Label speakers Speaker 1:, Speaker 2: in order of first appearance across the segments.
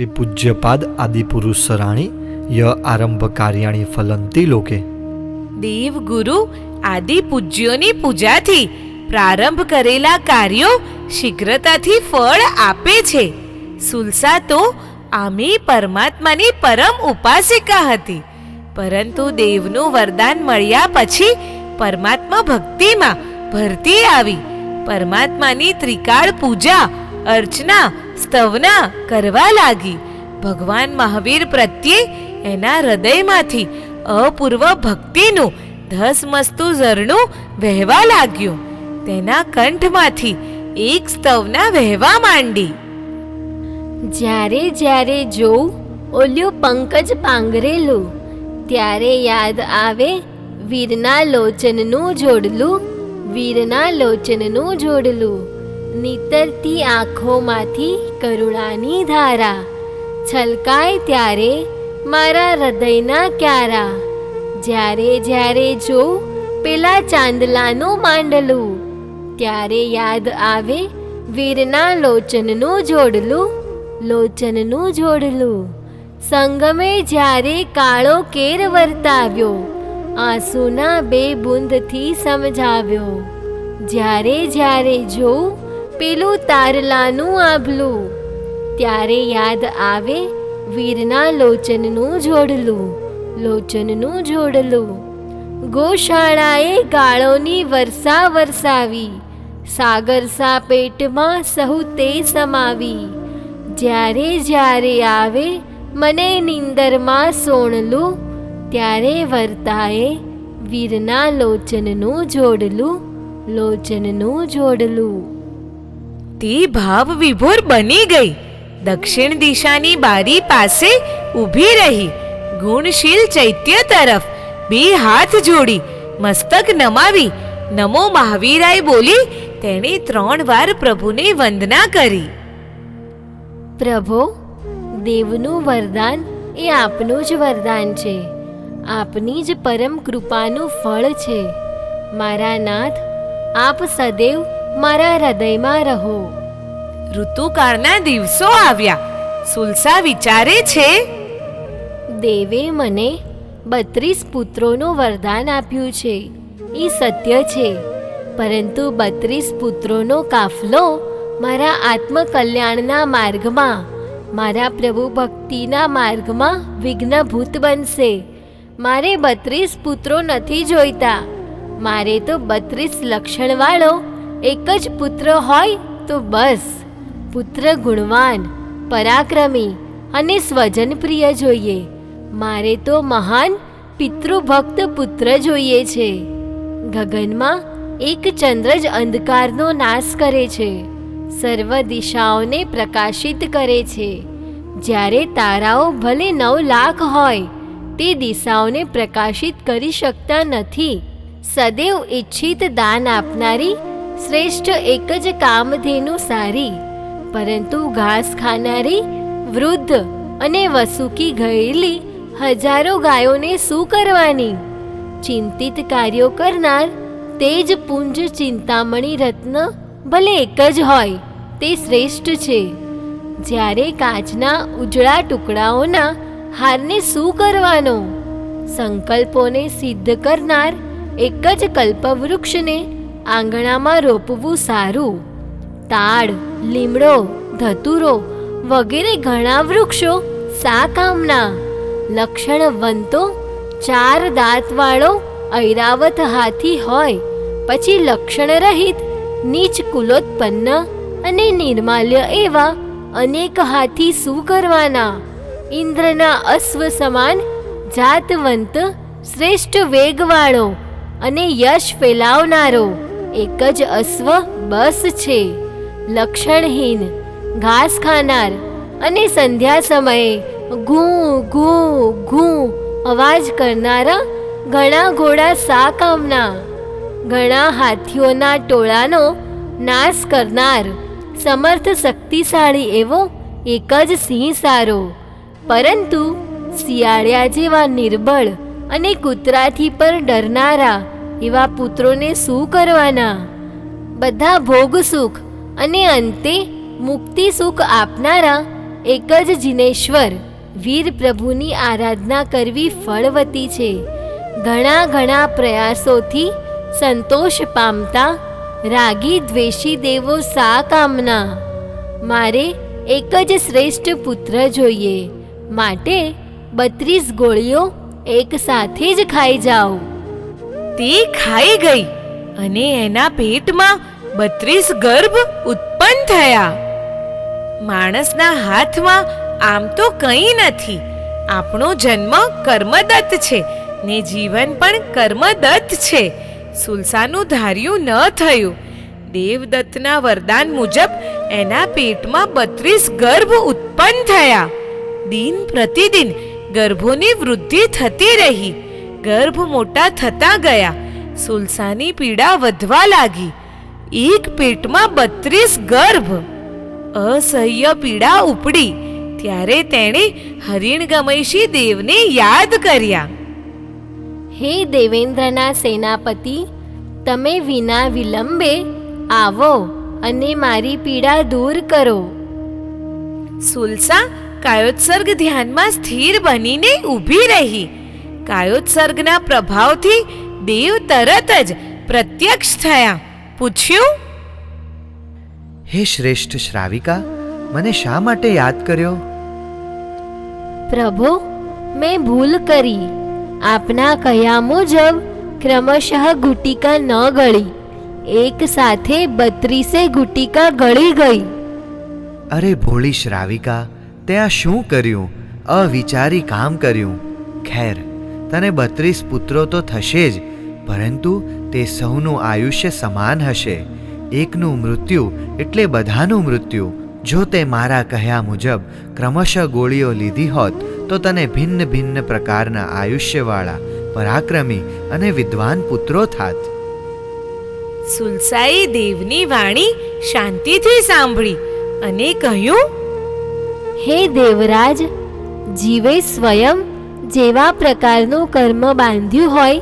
Speaker 1: શ્રી પૂજ્યપાદ આદિપુરુષ સરાણી ય આરંભ કાર્યાણી ફલંતી લોકે.
Speaker 2: દેવ ગુરુ આદિ પૂજ્યોની પૂજાથી પ્રારંભ કરેલા કાર્યો શીઘ્રતાથી ફળ આપે છે. સુલસા તો આમે પરમાત્માની પરમ ઉપાસિકા હતી. પરંતુ દેવનું વરદાન મળ્યા પછી પરમાત્મા ભક્તિમાં ભરતી આવી. પરમાત્માની ત્રિકાળ પૂજા, અર્ચના સ્તવના કરવા લાગી. ભગવાન મહાવીર પ્રત્યે એના હૃદયમાંથી અપૂર્વ ભક્તિનું ધસમસ્તુ ઝરણું વહેવા લાગ્યું. તેના કંઠમાંથી એક સ્તવના વહેવા માંડી.
Speaker 3: જ્યારે જ્યારે જોઉં ઓલ્યું પંકજ પાંગરેલું, ત્યારે યાદ આવે વીરના લોચનનું જોડલું, વીરના લોચનનું જોડલું. નીતરતી આંખોમાંથી કરુણાની ધારા. છલકાય ત્યારે મારા હૃદયના ક્યારા. જ્યારે જ્યારે જોઉં પેલા ચાંદલાનું માંડલું, ત્યારે યાદ આવે વીરના લોચનનું જોડલું લોચનનું જોડલું. સંગમે જ્યારે કાળો કેર વર્તાવ્યો, આંસુના બે બુંદથી સમજાવ્યો. જ્યારે જ્યારે જોઉં પેલું તારલાનું આભલું. ત્યારે યાદ આવે વીરના લોચનનું જોડલું લોચનનું જોડલું. ગોશાળાએ ગાળોની વર્ષા વરસાવી સાગરસા પેટમાં સહુ તે સમાવી. જ્યારે જ્યારે આવે મને નિંદરમાં સોણલું, ત્યારે વર્તાએ વીરના લોચનનું જોડલું લોચનનું જોડલું.
Speaker 2: તે ભાવ વિભોર બની ગઈ. દક્ષિણ દિશાની બારી પાસે ઊભી રહી. ગુણશીલ ચૈત્ય તરફ બે હાથ જોડી. મસ્તક નમાવી. નમો મહાવીરાય બોલી તેણે ત્રણ વાર પ્રભુને વંદના કરી.
Speaker 3: પ્રભો, દેવનું વરદાન એ આપનું જ વરદાન છે. આપની જ પરમ કૃપાનું ફળ છે. મારા નાથ, આપ સદૈવ મારા હૃદયમાં રહો.
Speaker 2: ઋતુકાળના દિવસો આવ્યા. સુલસા વિચારે છે?
Speaker 3: દેવે મને બત્રીસ પુત્રોનું વરદાન આપ્યું છે. એ સત્ય છે. પરંતુ બત્રીસ પુત્રોનો કાફલો મારા આત્મકલ્યાણના માર્ગમાં મારા પ્રભુ ભક્તિના માર્ગમાં વિઘ્નભૂત બનશે. મારે બત્રીસ પુત્રો નથી જોઈતા. મારે તો બત્રીસ લક્ષણવાળો એક જ પુત્ર હોય તો બસ. પુત્ર ગુણવાન, પરાક્રમી અને સ્વજનપ્રિય જોઈએ. મારે તો મહાન પિતૃભક્ત પુત્ર જોઈએ છે. ગગનમાં એક ચંદ્ર જ અંધકારનો નાશ કરે છે. સર્વ દિશાઓને પ્રકાશિત કરે છે. જ્યારે તારાઓ ભલે નવ લાખ હોય, તે દિશાઓને પ્રકાશિત કરી શકતા નથી. સદૈવ ઈચ્છિત દાન આપનારી શ્રેષ્ઠ એક જ કામધેનુ સારી, પરંતુ ઘાસ ખાનારી, વૃદ્ધ અને વસુકી ગયેલી હજારો ગાયોને શું કરવાની? ચિંતિત કાર્યો કરનાર તે જ પુંજ ચિંતામણી રત્ન ભલે એક જ હોય, તે શ્રેષ્ઠ છે. જ્યારે કાચના ઉજળા ટુકડાઓના હારને શું કરવાનો? સંકલ્પોને સિદ્ધ કરનાર એક જ કલ્પવૃક્ષને આંગણામાં રોપવું સારું. તાડ, લીમડો, ધતુરો વગેરે ઘણા વૃક્ષો સા કામના? લક્ષણવંતો ચાર દાંતવાળો ઐરાવત હાથી હોય, પછી લક્ષણ રહિત નીચ કુલોત્પન્ન અને નિર્માલ્ય એવા અનેક હાથી શું કરવાના? ઇન્દ્રના અશ્વ સમાન જાતવંત શ્રેષ્ઠ વેગવાળો અને યશ ફેલાવનારો. એક જ અશ્વ બસ છે. લક્ષણહીન, ઘાસ ખાનાર અને સંધ્યા સમયે ઘૂ ઘૂ ઘૂ અવાજ કરનારા ઘણા ઘોડા સા કામના ઘણા હાથીઓના ટોળાનો નાશ કરનાર, સમર્થ શક્તિશાળી એવો એક જ સિંહ સારો. પરંતુ શિયાળિયા જેવા નિર્બળ અને કૂતરાથી પર ડરનારા એવા પુત્રોને શું કરવાના? બધા ભોગ સુખ અને અંતે મુક્તિ સુખ આપનારા એક જ જિનેશ્વર વીર પ્રભુની આરાધના કરવી ફળવતી છે. ઘણા ઘણા પ્રયાસોથી સંતોષ પામતા રાગી દ્વેષી દેવો સા કામના? મારે એક જ શ્રેષ્ઠ પુત્ર જોઈએ. માટે બત્રીસ ગોળીઓ એક સાથે જ ખાઈ જાઓ.
Speaker 2: તે ખાઈ ગઈ અને એના પેટમાં બત્રીસ ગર્ભ ઉત્પન્ન થયા. માણસના હાથમાં આમ તો કંઈ નથી. આપણો જન્મ કર્મદત્ત છે, ને જીવન પણ કર્મદત્ત છે. સુલસાનું ધાર્યું ન થયું. દેવદત્તના વરદાન મુજબ એના પેટમાં બત્રીસ ગર્ભ ઉત્પન્ન થયા. દિન પ્રતિદિન ગર્ભોની વૃદ્ધિ થતી રહી. ગર્ભ મોટા થતા ગયા. સુલસાની પીડા વધવા લાગી. એક પેટમાં બત્રીસ ગર્ભ. અસહ્ય પીડા ઉપડી. ત્યારે તેણે હરિણગમયશી દેવને યાદ કર્યા.
Speaker 3: હે દેવેન્દ્રના સેનાપતિ તમે વિના વિલંબે આવો અને મારી પીડા દૂર કરો.
Speaker 2: સુલસા કાયોત્સર્ગ ધ્યાનમાં સ્થિર બનીને ઊભી રહી. કાયોત્સર્ગના પ્રભાવથી દેવ તરત જ પ્રત્યક્ષ થયા. પૂછ્યું?
Speaker 4: હે શ્રેષ્ઠ શ્રાવિકા મને શા માટે યાદ કર્યો?
Speaker 3: પ્રભુ મેં ભૂલ કરી. આપના કહ્યા મુજબ ક્રમશઃ ગુટિકા ન ગળી. એક સાથે બત્રીસે ગુટિકા ગળી ગઈ.
Speaker 4: અરે ભોળી શ્રાવિકા તે આ શું કર્યું? અવિચારી કામ કર્યું. ખેર તને બત્રીસ પુત્રો તો થશે જ પરંતુ તે સૌનું આયુષ્ય સમાન હશે. એકનું મૃત્યુ એટલે બધાનું મૃત્યુ. જો તે મારા કહ્યા મુજબ ક્રમશઃ ગોળીઓ લીધી હોત તો તને ભિન્ન ભિન્ન પ્રકારના આયુષ્યવાળા પરાક્રમી અને વિદ્વાન પુત્રો થાત.
Speaker 2: સુલસાઈ દેવની વાણી શાંતિથી સાંભળી અને કહ્યું
Speaker 3: હે દેવરાજ જીવે સ્વયં જેવા પ્રકારનું કર્મ બાંધ્યું હોય,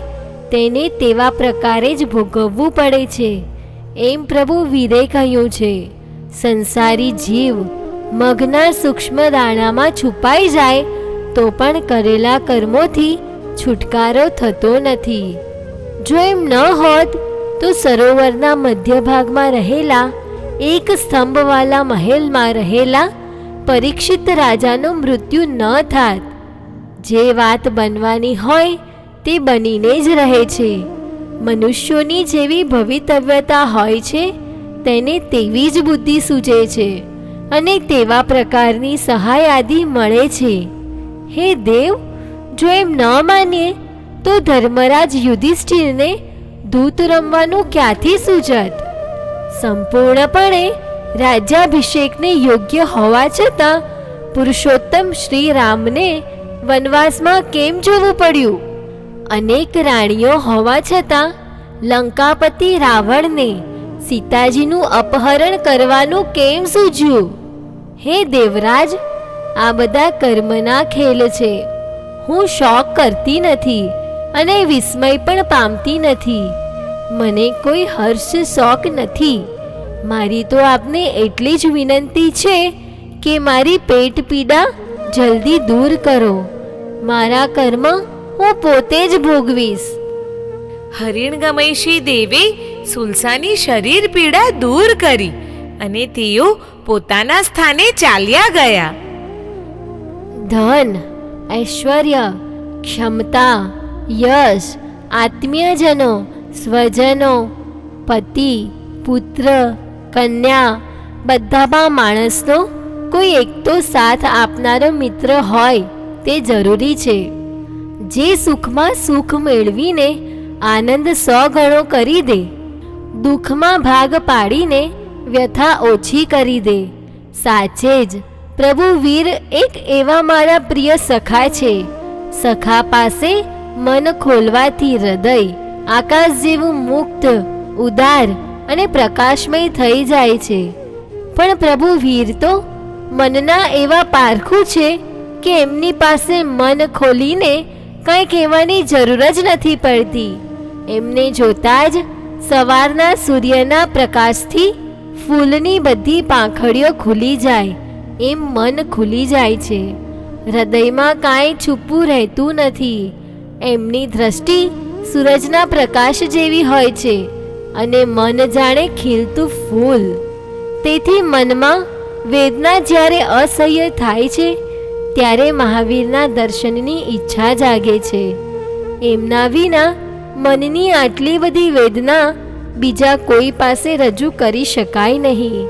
Speaker 3: તેને તેવા પ્રકારે જ ભોગવવું પડે છે. એમ પ્રભુ વીરે કહ્યું છે. સંસારી જીવ મગના સૂક્ષ્મ દાણામાં છુપાઈ જાય, તો પણ કરેલા કર્મોથી છુટકારો થતો નથી. જો એમ ન હોત, તો સરોવરના મધ્ય ભાગમાં રહેલા, એક સ્તંભવાલા મહેલમાં રહેલા, પરીક્ષિત રાજાનું મૃત્યુ ન થાત. જે વાત બનવાની હોય તે બનીને જ રહે છે. મનુષ્યોની જેવી ભવિતવ્યતા હોય છે, તેને તેવી જ બુદ્ધિ સૂચે છે અને તેવા પ્રકારની સહાય આદિ મળે છે. હે દેવ, જો એમ ન માનીએ, તો ધર્મરાજ યુધિષ્ઠિરને દૂત રમવાનું ક્યાંથી સૂચત સંપૂર્ણપણે રાજ્યાભિષેકને યોગ્ય હોવા છતાં પુરુષોત્તમ શ્રી રામને વનવાસમાં કેમ જવું પડ્યું? અનેક રાણીઓ હોવા છતાં લંકાપતિ રાવણને સીતાજીનું અપહરણ કરવાનું કેમ સૂઝ્યું? હે દેવરાજ, આ બધા કર્મના ખેલ છે. હું શોક કરતી નથી અને વિસ્મય પણ પામતી નથી. મને કોઈ હર્ષ શોક નથી. મારી તો આપને એટલી જ વિનંતી છે કે મારી પેટ પીડા જલ્દી દૂર કરો. મારા કર્મ હું પોતે જ ભોગવીશ.
Speaker 2: હરિણગમૈષી દેવે સુલસાની શરીર પીડા દૂર કરી અને તેઓ પોતાના સ્થાને ચાલ્યા ગયા.
Speaker 3: ધન ઐશ્વર્ય ક્ષમતા યશ આત્મીયજનો સ્વજનો પતિ પુત્ર કન્યા બધામાં માણસનો કોઈ એક તો સાથ આપનારો મિત્ર હોય. તે જરૂરી છે. જે સુખમાં સુખ મેળવીને આનંદ સો ગણો કરી દે, દુઃખમાં ભાગ પાડીને વ્યથા ઓછી કરી દે. સાચે જ, પ્રભુ વીર એક એવા મારા પ્રિય સખા છે. સખા પાસે મન ખોલવાથી હૃદય, આકાશ જેવું મુક્ત, ઉદાર અને પ્રકાશમય થઈ જાય છે. પણ પ્રભુ વીર તો મનના એવા પારખું છે કે એમની પાસે મન ખોલીને કંઈ કહેવાની જરૂર જ નથી પડતી. એમને જોતા જ સવારના સૂર્યના પ્રકાશથી ફૂલની બધી પાંખડીઓ ખુલી જાય, એમ મન ખુલી જાય છે. હૃદયમાં કાંઈ છુપું રહેતું નથી. એમની દ્રષ્ટિ સૂરજના પ્રકાશ જેવી હોય છે અને મન જાણે ખીલતું ફૂલ. તેથી મનમાં વેદના જ્યારે અસહ્ય થાય છે ત્યારે મહાવીરના દર્શનની ઈચ્છા જાગે છે. એમના વિના મનની આટલી બધી વેદના બીજા કોઈ પાસે રજૂ કરી શકાય નહીં.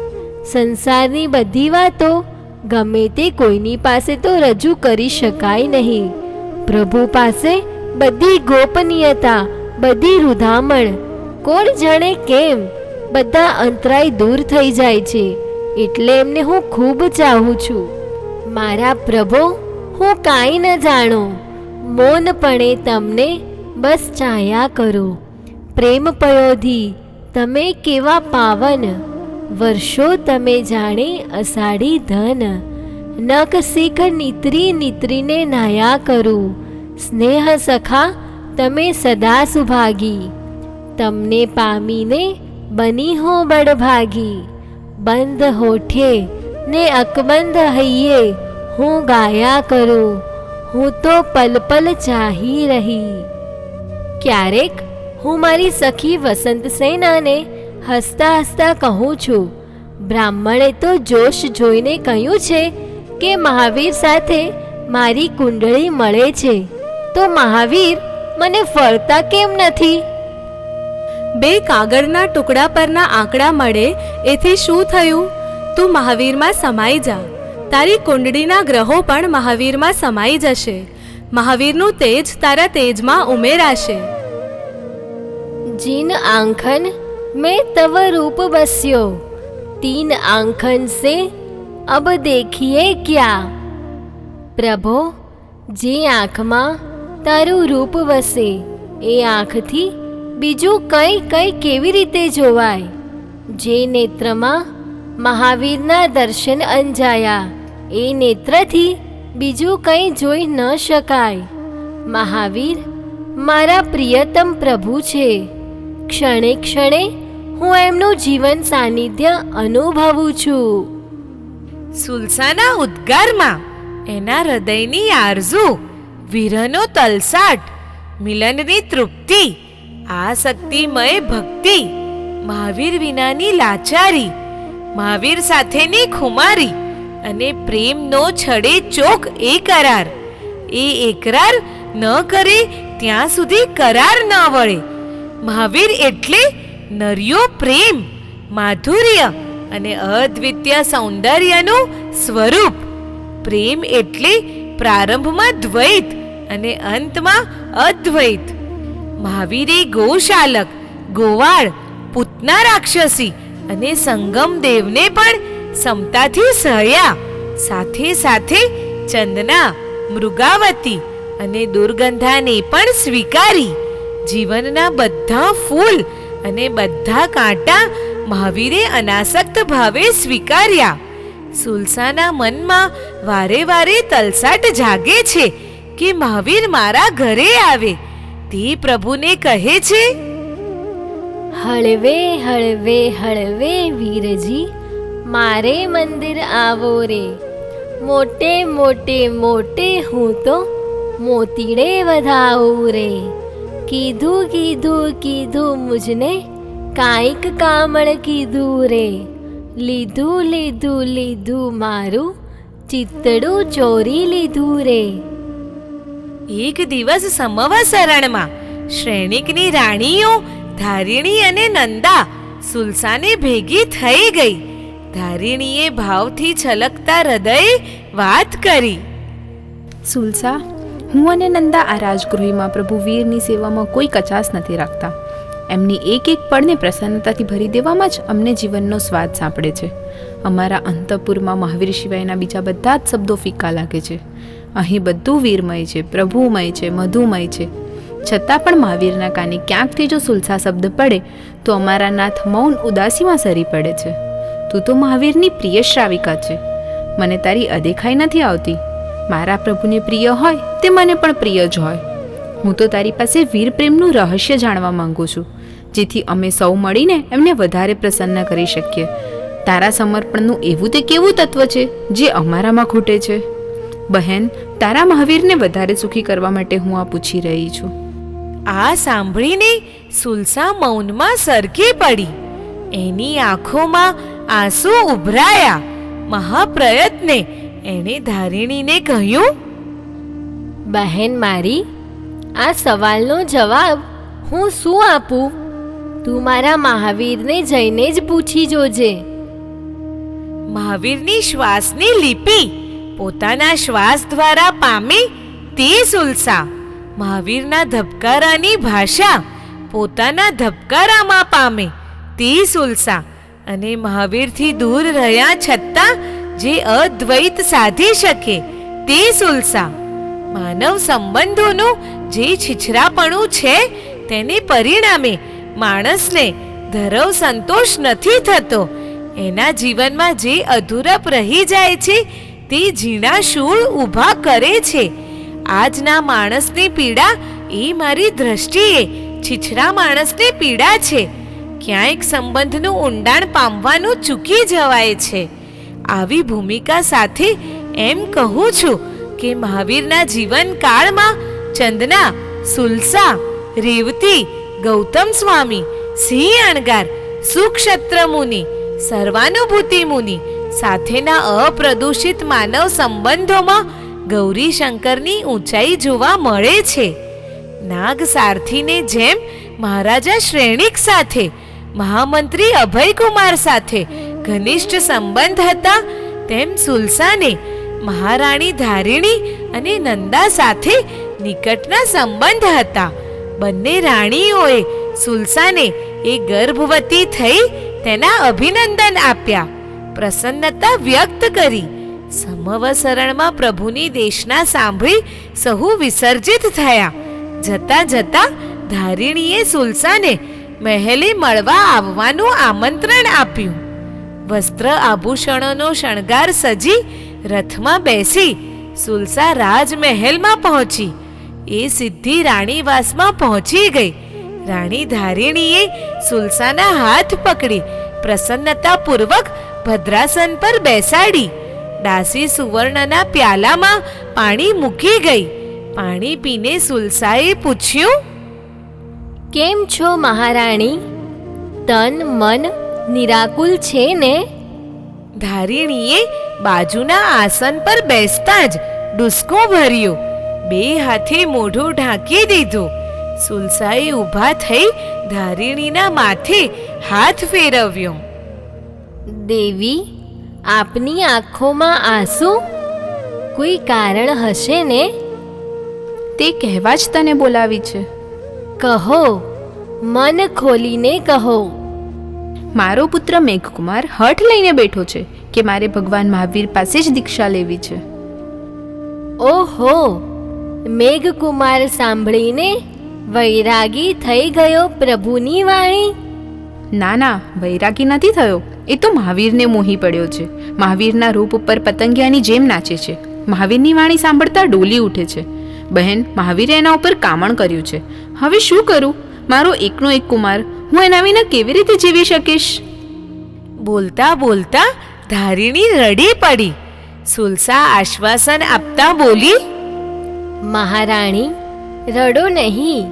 Speaker 3: સંસારની બધી વાતો ગમે તે કોઈની પાસે તો રજૂ કરી શકાય નહીં. પ્રભુ પાસે બધી ગોપનીયતા, બધી રૂધામણ, કોણ જાણે કેમ બધા અંતરાય દૂર થઈ જાય છે. એટલે એમને હું ખૂબ ચાહું છું. મારા પ્રભો, હું કાંઈ ન જાણું. મૌનપણે તમને બસ ચાહ્યા કરો. પ્રેમ પયોધી, તમે કેવા પાવન. વર્ષો તમે જાણે અષાઢી ધન. નખ શીખ નીતરી નીતરીને નાયા કરું. સ્નેહ સખા, તમે સદા સુભાગી. તમને પામીને બની હો બડભાગી બંધ હોઠે ને અકબંધ હૈયે, હું ગાયા કરું, હું તો પલ પલ ચાહી રહી. ક્યારેક હું મારી સખી વસંત સેનાને હસતા હસતા કહું છું, બ્રાહ્મણે તો જોશ જોઈને કહ્યું છે કે મહાવીર સાથે મારી કુંડળી મળે છે, તો મહાવીર મને ફરતા કેમ નથી?
Speaker 5: બે કાગળના ટુકડા પરના આંકડા મળે, એથી શું થયું? તું મહાવીરમાં સમાઈ જા. તારી કુંડળીના ગ્રહો પણ મહાવીરમાં સમાઈ જશે. મહાવીરનું તેજ તારા તેજમાં ઉમેરાશે.
Speaker 3: જીન આંખન મેં તવ રૂપ બસ્યો. તીન આંખન સે અબ દેખીએ ક્યા? પ્રભો, જે આંખમાં તારું રૂપ વસે, એ આંખથી બીજું કંઈ કંઈ કેવી રીતે જોવાય? જે નેત્રમાં મહાવીરના દર્શન અંજાયા. એ નેત્રથી બીજું કંઈ જોઈ ન શકાય. મહાવીર, મારા પ્રિયતમ પ્રભુ છે. ક્ષણે ક્ષણે હું એમનું જીવન સાનિધ્ય અનુભવું છું.
Speaker 2: સુલસાના ઉદ્ગારમાં એના હૃદયની આરઝુ, વિરહનો તલસાટ, મિલનની તૃપ્તિ આ શક્તિમય ભક્તિ, મહાવીર વિનાની લાચારી મહાવીર સાથેની ખુમારી અને પ્રેમનો છડે ચોક એ કરાર. એ એકરાર ન કરે ત્યાં સુધી કરાર ન વળે. મહાવીર એટલે નર્યો પ્રેમ, માધુર્ય અને અદ્વિતીય સૌંદર્યનું સ્વરૂપ. પ્રેમ એટલે પ્રારંભમાં દ્વૈત અને અંતમાં અદ્વૈત. મહાવીરે ગોશાલક, ગોવાળ, પૂતના રાક્ષસી અને સંગમ દેવને પણ સમતાથી સહ્યા. સાથે સાથે ચંદના, મૃગાવતી અને દુર્ગંધાને પણ સ્વીકારી. જીવનના બધા ફૂલ અને બધા કાંટા મહાવીરે અનાસક્ત ભાવે સ્વીકાર્યા. સુલસાના મનમાં વારે વારે તલસાટ જાગે છે કે મહાવીર મારા ઘરે આવે. તે પ્રભુને કહે છે
Speaker 3: હળવે હળવે હળવે વીરજી, મારે મંદિર આવો રે. મોટે મોટે મોટે હું તો મોતીડે વધાવું રે. કીધું કીધું કીધું મુજને કાંઈક કામળ કીધું રે. લીધું લીધું લીધું મારું ચિત્તડું ચોરી લીધું રે.
Speaker 2: એક દિવસ સમવસરણમાં શ્રેણિકની રાણીઓ ધારિણી અને નંદા સુલસાને ભેગી થઈ ગઈ. ધારિણીએ ભાવથી છલકતા હૃદય વાત કરી.
Speaker 6: સુલસા, હું અને નંદા આ રાજગૃહીમાં પ્રભુ વીરની સેવામાં કોઈ કચાશ નથી રાખતા. એમની એક એક પળને પ્રસન્નતાથી ભરી દેવામાં જ અમને જીવનનો સ્વાદ સાંપડે છે. અમારા અંતપુરમાં મહાવીર સિવાયના બીજા બધા જ શબ્દો ફીકા લાગે છે. અહીં બધું વીરમય છે, પ્રભુમય છે, મધુમય છે. છતાં પણ મહાવીરના કાને ક્યાંકથી જો સુલસા શબ્દ પડે, તો અમારા નાથ મૌન ઉદાસીમાં સરી પડે છે. તું તો મહાવીરની પ્રિય શ્રાવિકા છે. મને તારી અદેખાઈ નથી આવતી. મારા પ્રભુને પ્રિય હોય તે મને પણ પ્રિય જ હોય. હું તો તારી પાસે વીર પ્રેમનું રહસ્ય જાણવા માંગુ છું, જેથી અમે સૌ મળીને એમને વધારે પ્રસન્ન કરી શકીએ. તારા સમર્પણનું એવું તે કેવું તત્વ છે, જે અમારામાં ખૂટે છે? બહેન, તારા મહાવીરને વધારે સુખી કરવા માટે હું આ પૂછી રહી છું.
Speaker 2: આ સાંભળીને સુલસા મૌનમાં સરકી પડી. એની આંખોમાં આંસુ ઉભરાયા. મહાપ્રયત્ને એણે ધારિણીને કહ્યું
Speaker 3: બહેન મારી આ સવાલનો જવાબ હું શું આપું? તું મારા મહાવીરને જઈને જ પૂછી જોજે.
Speaker 2: મહાવીરની શ્વાસની લિપિ પોતાના શ્વાસ દ્વારા પામી તે સુલસા મહાવીરના ધબકારાની ભાષા પોતાના ધબકારામાં પામે, તે સુલસા અને મહાવીરથી દૂર રહ્યા છતાં જે અદ્વૈત સાધી શકે, તે સુલસા. માનવ સંબંધોનું જે છીછરાપણું છે, તેને પરિણામે માણસને ધરવ સંતોષ નથી થતો. એના જીવનમાં જે અધૂરપ રહી જાય છે, તે ઝીણા શૂળ ઊભા કરે છે. આજના માણસની પીડા એ મારી દ્રષ્ટિએ. છીછરા માણસની પીડા છે. ક્યાંક સંબંધનું ઊંડાણ પામવાનું ચૂકી જવાય છે. આવી ભૂમિકા સાથે એમ કહું છું કે મહાવીરના જીવનકાળમાં ચંદના, સુલસા, રેવતી, ગૌતમ સ્વામી, સિંહ અણગાર, સુક્ષત્ર મુનિ, સર્વાનુભૂતિ મુનિ સાથેના અપ્રદૂષિત માનવ સંબંધોમાં ગૌરી શંકરની ઊંચાઈ જોવા મળે છે. નાગ સારથીને જેમ મહારાજા શ્રેણિક સાથે, મહામંત્રી અભયકુમાર સાથે ઘનિષ્ઠ સંબંધ હતા, તેમ સુલસાને મહારાણી ધારિણી અને નંદા સાથે નિકટના સંબંધ હતા. બંને રાણીઓએ સુલસાને એ ગર્ભવતી થઈ તેના અભિનંદન આપ્યા, પ્રસન્નતા વ્યક્ત કરી. સમવસરણમાં પ્રભુની દેશના સાંભળી સહુ વિસર્જિત થયા. જતા જતા ધારિણીએ સુલસાને મહેલે મળવા આવવાનું આમંત્રણ આપ્યું. વસ્ત્ર આભૂષણોનો શણગાર સજી રથમાં બેસી સુલસા રાજમહેલમાં પહોંચી. એ સિદ્ધિ રાણીવાસમાં પહોંચી ગઈ. રાણી ધારિણીએ સુલસાના હાથ પકડી, પ્રસન્નતાપૂર્વક ભદ્રાસન પર બેસાડી. દાસી સુવર્ણના પ્યાલામાં પાણી મૂકી ગઈ. પાણી પીને સુલસાએ પૂછ્યું
Speaker 3: કેમ છો મહારાણી? તન મન નિરાકુલ છે ને?
Speaker 2: ધારિણીએ બાજુના આસન પર બેસતા જ ડુસકો ભર્યો. બે હાથે મોઢું ઢાંકી દીધું. સુલસાએ ઊભા થઈ ધારિણીના માથે હાથ ફેરવ્યો.
Speaker 3: દેવી આપની આંખોમાં આંસુ? કોઈ કારણ હશે ને?
Speaker 6: તે કહેવા જ તને બોલાવી છે.
Speaker 3: કહો મન ખોલીને કહો.
Speaker 6: મારો પુત્ર મેઘકુમાર હઠ લઈને બેઠો છે કે મારે ભગવાન મહાવીર પાસે જ દીક્ષા લેવી છે.
Speaker 3: ઓહો મેઘકુમાર સાંભળીને વૈરાગી થઈ ગયો પ્રભુની વાણી?
Speaker 6: ના ના વૈરાગી નથી થયો. એ તો મહાવીરને મોહી પડ્યો છે. મહાવીરના રૂપ ઉપર પતંગિયાની જેમ નાચે છે. મહાવીરની વાણી સાંભળતા ડોલી ઉઠે છે. બહેન મહાવીરે એના ઉપર કામણ કર્યું છે. હવે શું કરું? મારો એકનો એક કુમાર હું એના વિના કેવી રીતે જીવી શકીશ?
Speaker 2: બોલતા બોલતા ધારીણી રડી પડી. સુલસા આશ્વાસન આપતા બોલી
Speaker 3: મહારાણી રડો નહીં.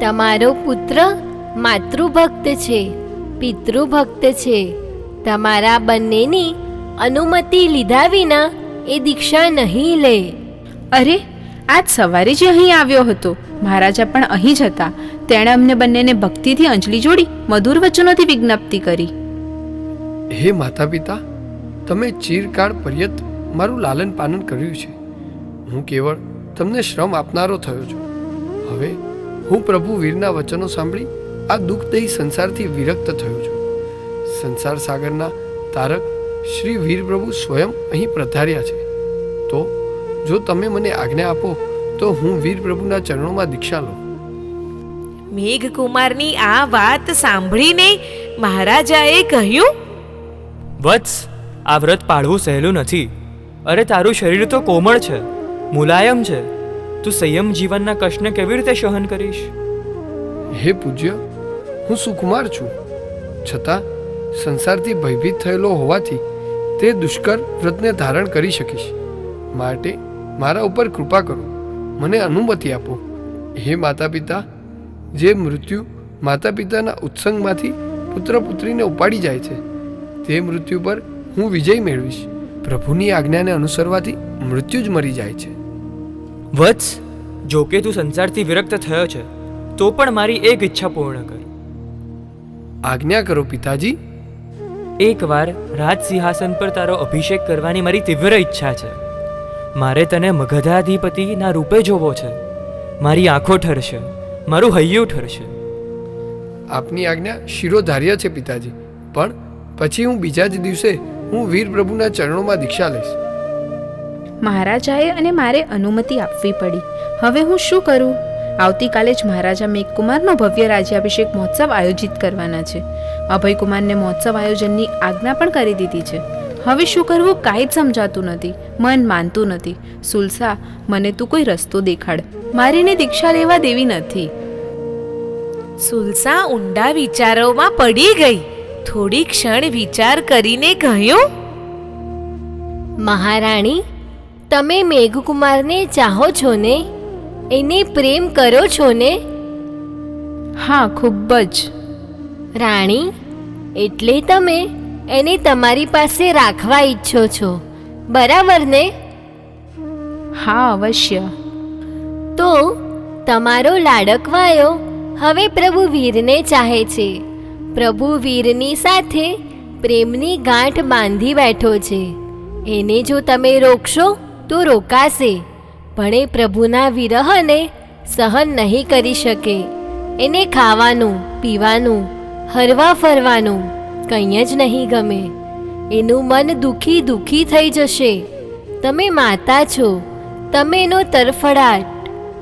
Speaker 3: તમારો પુત્ર માતૃભક્ત છે પિતૃભક્ત છે. તમારા બંનેની અનુમતિ લીધા વિના એ દીક્ષા નહીં લે.
Speaker 6: અરે આજ સવારે જ અહીં આવ્યો હતો. મહારાજા પણ અહીં જ હતા. તેણે અમને બંનેને ભક્તિથી અંજલિ જોડી મધુર વચનોથી વિજ્ઞપ્તિ કરી.
Speaker 7: હે માતા પિતા તમે ચિરકાળ પર્યત મારું લાલન પાલન કર્યું છે. હું કેવળ તમને શ્રમ આપનારો થયો છું. હવે હું પ્રભુ વીરના વચનો સાંભળી આ દુઃખદયી સંસારથી વિરક્ત થયો છું. સંસાર સાગરના તારક શ્રી વીરપ્રભુ સ્વયં અહીં પ્રધાર્યા છે. તો જો તમે મને આજ્ઞા આપો તો હું વીરપ્રભુના ચરણોમાં દીક્ષા લઉં.
Speaker 2: મેઘકુમારની આ વાત સાંભળીને મહારાજાએ કહ્યું
Speaker 8: વત્સ આ વ્રત પાળવું સહેલું નથી. અરે તારું શરીર તો કોમળ છે મુલાયમ છે. તું સંયમ જીવનના કષ્ટને કેવી રીતે સહન કરીશ?
Speaker 7: હે પૂજ્ય હું સુકુમાર છું. છતાં સંસારથી ભયભીત થયેલો હોવાથી તે દુષ્કર વ્રતને ધારણ કરી શકીશ. માટે મારા ઉપર કૃપા કરો મને અનુમતિ આપો. હે માતા પિતા જે મૃત્યુ માતા પિતાના ઉત્સંગમાંથી પુત્ર પુત્રીને ઉપાડી જાય છે તે મૃત્યુ પર હું વિજય મેળવીશ. પ્રભુની આજ્ઞાને અનુસરવાથી મૃત્યુ જ મરી જાય છે.
Speaker 8: વત્સ જો કે તું સંસારથી વિરક્ત થયો છે તો પણ મારી એક ઈચ્છા પૂર્ણ કર.
Speaker 7: આજ્ઞા કરો પિતાજી
Speaker 8: એકવાર રાજ સિંહાસન પર તારો અભિષેક કરવાની મારી તીવ્ર ઈચ્છા છે. મારે તને મગધાધિપતિના રૂપે જોવો છે. મારી આંખો ઠરશે મારું હૈયું ઠરશે.
Speaker 7: આપની આજ્ઞા શિરોધાર્ય છે પિતાજી પણ પછી હું બીજા જ દિવસે હું વીર પ્રભુના ચરણોમાં દીક્ષા લઈશ.
Speaker 6: મહારાજાએ અને મારે અનુમતિ આપવી પડી. હવે હું શું કરું? આવતીકાલે જ મહારાજા મેઘકુમારનો ભવ્ય રાજ્યાભિષેક મહોત્સવ આયોજિત કરવાના છે. અભયકુમારને મહોત્સવ આયોજનની આજ્ઞા પણ કરી દીધી છે. હવે શું કરવું કાંઈ જ સમજાતું નથી. મન માનતું નથી. સુલસા મને તું કોઈ રસ્તો દેખાડ. મારીને દીક્ષા લેવા દેવી નથી.
Speaker 2: સુલસા ઊંડા વિચારોમાં પડી ગઈ. થોડી ક્ષણ વિચાર કરીને કહ્યું
Speaker 3: મહારાણી તમે મેઘકુમારને ચાહો છો ને? એને પ્રેમ કરો છો ને?
Speaker 6: હા ખૂબ જ.
Speaker 3: રાણી એટલે તમે એને તમારી પાસે રાખવા ઈચ્છો છો. બરાબર ને?
Speaker 6: હા અવશ્ય.
Speaker 3: તો તમારો લાડકવાયો હવે પ્રભુ વીરને ચાહે છે. પ્રભુ વીરની સાથે પ્રેમની ગાંઠ બાંધી બેઠો છે. એને જો તમે રોકશો તો રોકાશે. પણ એ પ્રભુના વિરહને સહન નહીં કરી શકે. એને ખાવાનું, પીવાનું, હરવા ફરવાનું કંઈ જ નહીં ગમે. એનું મન દુખી દુખી થઈ જશે. તમે માતા છો. તમે એનો તરફડાટ,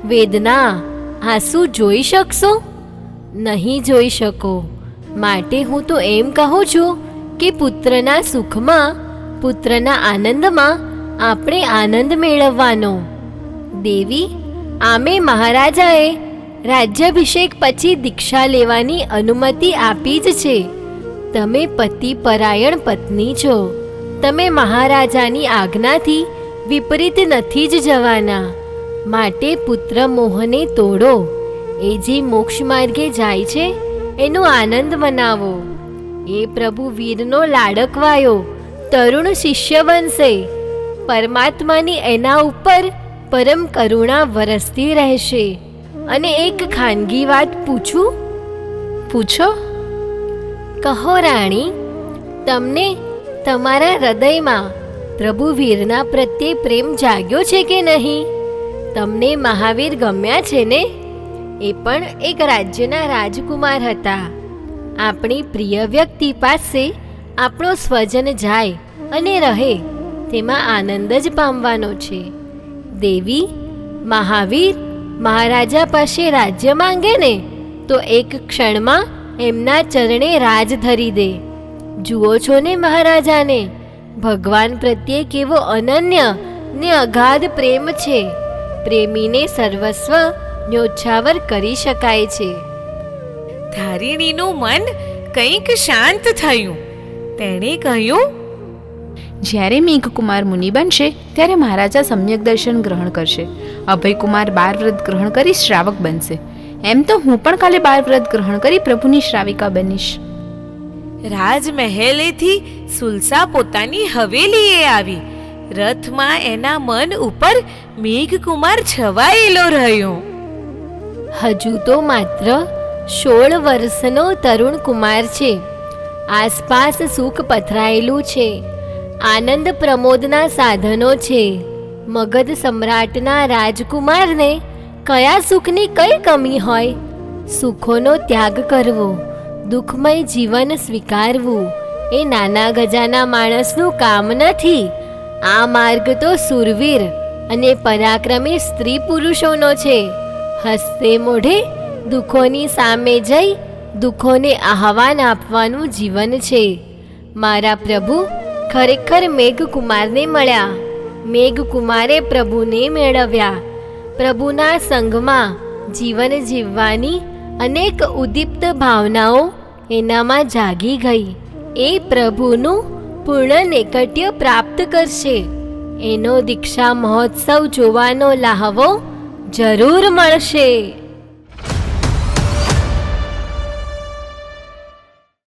Speaker 3: વેદના, આંસુ જોઈ શકશો? નહીં જોઈ શકો. માટે હું તો એમ કહું છું કે પુત્રના સુખમાં, પુત્રના આનંદમાં આપણે આનંદ મેળવવાનો. દેવી, આમે મહારાજાએ રાજ્યાભિષેક પછી દીક્ષા લેવાની અનુમતિ આપી જ છે. તમે પતિ પરાયણ પત્ની છો. તમે મહારાજાની આજ્ઞાથી વિપરીત નથી જ જવાના. માટે પુત્ર મોહને તોડો. એ જે મોક્ષ માર્ગે જાય છે, એનો આનંદ મનાવો. એ પ્રભુ વીરનો લાડકવાયો, તરુણ શિષ્ય બનશે. પરમાત્માની એના ઉપર પરમ કરુણા વરસતી રહેશે. અને એક ખાનગી વાત પૂછું?
Speaker 6: પૂછો?
Speaker 3: કહો રાણી, તમને તમારા હૃદયમાં પ્રભુ વીરના પ્રત્યે પ્રેમ જાગ્યો છે કે નહીં? તમને મહાવીર ગમ્યા છે ને? એ પણ એક રાજ્યના રાજકુમાર હતા. આપણી પ્રિય વ્યક્તિ પાસે આપણો સ્વજન જાય અને રહે, તેમાં આનંદ જ પામવાનો છે. દેવી, મહાવીર, મહારાજા પાસે રાજ્ય માંગે ને, તો એક ક્ષણમાં એમના ચરણે રાજ ધરી દે. જુઓ છો ને મહારાજાને, ભગવાન પ્રત્યે કેવો અનન્ય ને અગાધ પ્રેમ છે. પ્રેમીને સર્વસ્વ ન્યોછાવર કરી શકાય છે.
Speaker 2: ધારિણીનું મન કંઈક શાંત થયું. તેણે કહ્યું
Speaker 6: જ્યારે મેઘકુમાર મુનિ બનશે ત્યારે મહારાજા સમ્યક દર્શન ગ્રહણ કરશે. અભયકુમાર બાર વ્રત ગ્રહણ કરી શ્રાવક બનશે. એમ તો હું પણ કાલે બાર વ્રત ગ્રહણ કરી પ્રભુની શ્રાવિકા બનીશ.
Speaker 2: રાજમહેલેથી સુલસા પોતાની હવેલીએ આવી. રથમાં એના મન ઉપર મેઘકુમાર છવાયેલો રહ્યો.
Speaker 3: હજુ તો માત્ર સોળ વર્ષનો તરુણ કુમાર છે. આસપાસ સુખ પથરાયેલું છે. આનંદ પ્રમોદના સાધનો છે. મગધ સમ્રાટના રાજકુમારને કયા સુખની કઈ કમી હોય, સુખોનો ત્યાગ કરવો, દુઃખમય જીવન સ્વીકારવું, એ નાના ગજાના માણસનું કામ નથી. આ માર્ગ તો સુરવીર અને પરાક્રમી સ્ત્રી પુરુષોનો છે. હસ્તે મોઢે દુઃખોની સામે જઈ દુઃખોને આહવાન આપવાનું જીવન છે. મારા પ્રભુ ખરેખર મેઘકુમારને મળ્યા. મેઘકુમારે પ્રભુને મેળવ્યા. પ્રભુના સંઘમાં જીવન જીવવાની અનેક ઉદીપ્ત ભાવનાઓ એનામાં જાગી ગઈ. એ પ્રભુનું પૂર્ણ નૈકટ્ય પ્રાપ્ત કરશે. એનો દીક્ષા મહોત્સવ જોવાનો લાહવો જરૂર મળશે.